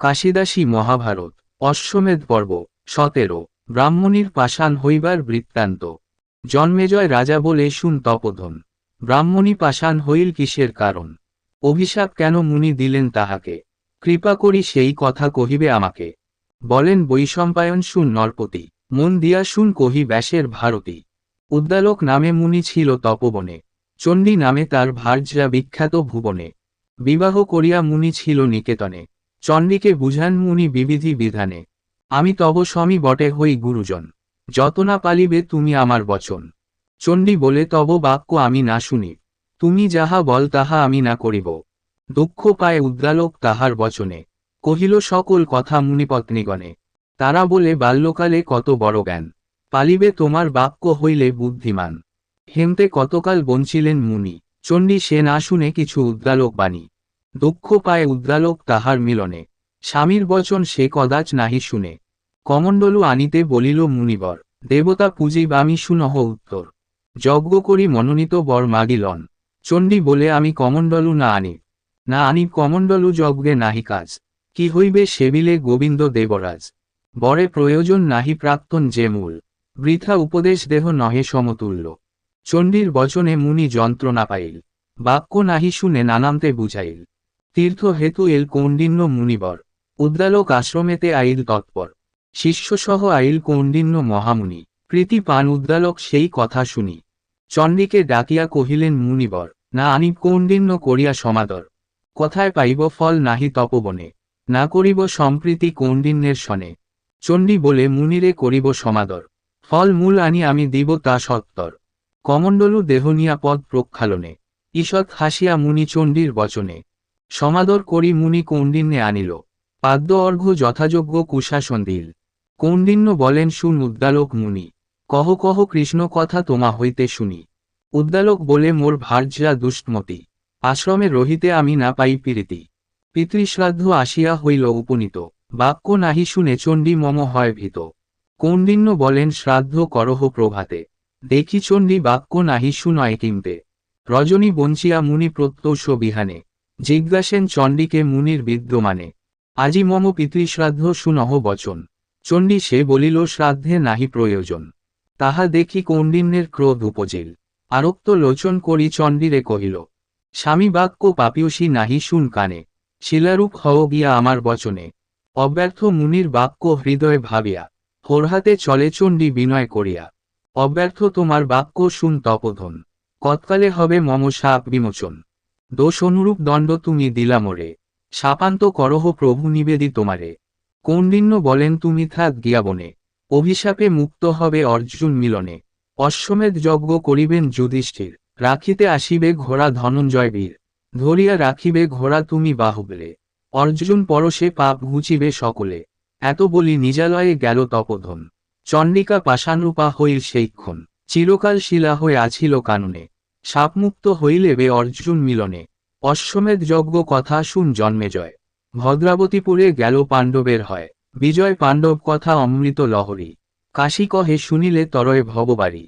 কাশিদাসী মহাভারত, অশ্বমেধ পর্ব, সতেরো, ব্রাহ্মণীর পাষাণ হইবার বৃত্তান্ত। জন্মেজয় রাজা বলে শুন তপোধন। ব্রাহ্মণী পাষাণ হইল কিসের কারণ? অভিশাপ কেন মুনি দিলেন তাহাকে? কৃপা করি সেই কথা কহিবে আমাকে। বলেন বৈশম্পায়ন শুন নরপতি, মন দিয়া শুন কহি ব্যাসের ভারতী। উদ্দালক নামে মুনি ছিল তপবনে, চণ্ডী নামে তার ভার্যা বিখ্যাত ভুবনে। বিবাহ করিয়া মুনি ছিল নিকেতনে। চণ্ডীকে বুঝান মুনি বিবিধি বিধানে। আমি তব স্বামী বটে হই গুরুজন। যত না পালিবে তুমি আমার বচন। চণ্ডী বলে তব বাক্য আমি না শুনি। তুমি যাহা বল তাহা আমি না করিব। দুঃখ পায় উদ্দালক তাহার বচনে। কহিল সকল কথা মুনিপত্নীগণে। তারা বলে, বাল্যকালে কত বড় জ্ঞান। পালিবে তোমার বাক্য হইলে বুদ্ধিমান। হেমতে কতকাল বঞ্চিলেন মুনি। চণ্ডী সে না শুনে কিছু উদ্দালক বাণী। দুঃখ পায় উদ্রালোক তাহার মিলনে। স্বামীর বচন সে কদাচ নাহি শুনে। কমণ্ডলু আনিতে বলিল, মুনিবর, দেবতা পূজিব আমি শুনহ উত্তর। যজ্ঞ করি মনোনীত বর মাগিলন। চণ্ডী বলে আমি কমণ্ডলু না আনি। না আনি কমণ্ডলু যজ্ঞে নাহি কাজ। কি হইবে সেবিলে গোবিন্দ দেবরাজ। বরে প্রয়োজন নাহি প্রাক্তন যে মূল। বৃথা উপদেশ দেহ নহে সমতুল্য। চণ্ডীর বচনে মুনি যন্ত্রণা পাইল। বাক্য নাহি শুনে নানামতে বুঝাইল। তীর্থ হেতু এল কৌণ্ডিন্য মুনিবর। উদ্দালক আশ্রমেতে আইল তৎপর। শিষ্যসহ আইল কৌণ্ডিন্য মহামুনি। প্রীতি পান উদ্দালক সেই কথা শুনি। চণ্ডীকে ডাকিয়া কহিলেন মুনিবর, না আনি কৌণ্ডিন্য করিয়া সমাদর। কথায় পাইব ফল নাহি তপবনে। না করিব সম্প্রীতি কৌণ্ডিন্যের সনে। চণ্ডী বলে, মুনিরে করিব সমাদর। ফল মূল আনি আমি দিব তা সত্তর। কমণ্ডলু দেহনিয়া পদ প্রক্ষালনে। ঈষৎ হাসিয়া মুনি চণ্ডীর বচনে। সমাদর করি মুনি কৌণ্ডিন্যে আনিল। পাদ্য অর্ঘ্য যথাযোগ্য কুশাসন দিল। কৌণ্ডিন্য বলেন, শুন উদ্দালক মুনি, কহ কহ কৃষ্ণ কথা তোমা হইতে শুনি। উদ্দালক বলে, মোর ভার্যা দুষ্টমতি, আশ্রমে রহিতে আমি না পাই প্রীতি। পিতৃশ্রাদ্ধ আসিয়া হইল উপনীত, বাক্য নাহি শুনে চণ্ডী মম হয় ভীত। কৌণ্ডিন্য বলেন, শ্রাদ্ধ করহ প্রভাতে, দেখি চণ্ডী বাক্য নাহি শুনয় কিম্পে রজনী বঞ্চিয়া মুনি প্রত্যৌষ বিহানে জিজ্ঞাসেন চণ্ডীকে মুনির বিদ্যমানে, আজি মম পিতৃশ্রাদ্ধ শুনহ বচন চণ্ডী সে বলিল, শ্রাদ্ধে নাহি প্রয়োজন। তাহা দেখি কৌণ্ডিন্যের ক্রোধ উপজিল আরক্ত লোচন করি চণ্ডীরে কহিল, স্বামী বাক্য পাপিয়সী নাহি শুন কানে। শিলারূপ হও গিয়া আমার বচনে অব্যর্থ মুনির বাক্য হৃদয়ে ভাবিয়া, হোরহাতে চলে চণ্ডী বিনয় করিয়া। অব্যর্থ তোমার বাক্য শুন তপধন। কতকালে হবে মম সাপ বিমোচন। দোষ অনুরূপ দণ্ড তুমি দিলা মোরে। শাপান্ত করহ প্রভু নিবেদি তোমারে। কৌণ্ডিন্য বলেন তুমি থাক গিয়া বনে। অভিশাপে মুক্ত হবে অর্জুন মিলনে। অশ্বমেধ যজ্ঞ করিবেন যুধিষ্ঠির। রাখিতে আসিবে ঘোড়া ধনঞ্জয় বীর ধরিয়া রাখিবে ঘোড়া তুমি বাহুবলে। অর্জুন পরশে পাপ ঘুচিবে সকলে। এত বলি নিজালয়ে গেল তপধন। চণ্ডিকা পাষাণরূপা হইল সেইক্ষণ চিরকাল শিলা হয়ে আছিল কাননে। সাপমুক্ত হইলে বে অর্জুন মিলনে। অশ্বমেধ যজ্ঞ কথা শুন জন্মেজয় ভদ্রাবতীপুরে গেল পাণ্ডবের হয়। বিজয় পাণ্ডব কথা অমৃত লহরী। কাশী কহে শুনিলে তরয় ভববাড়ি।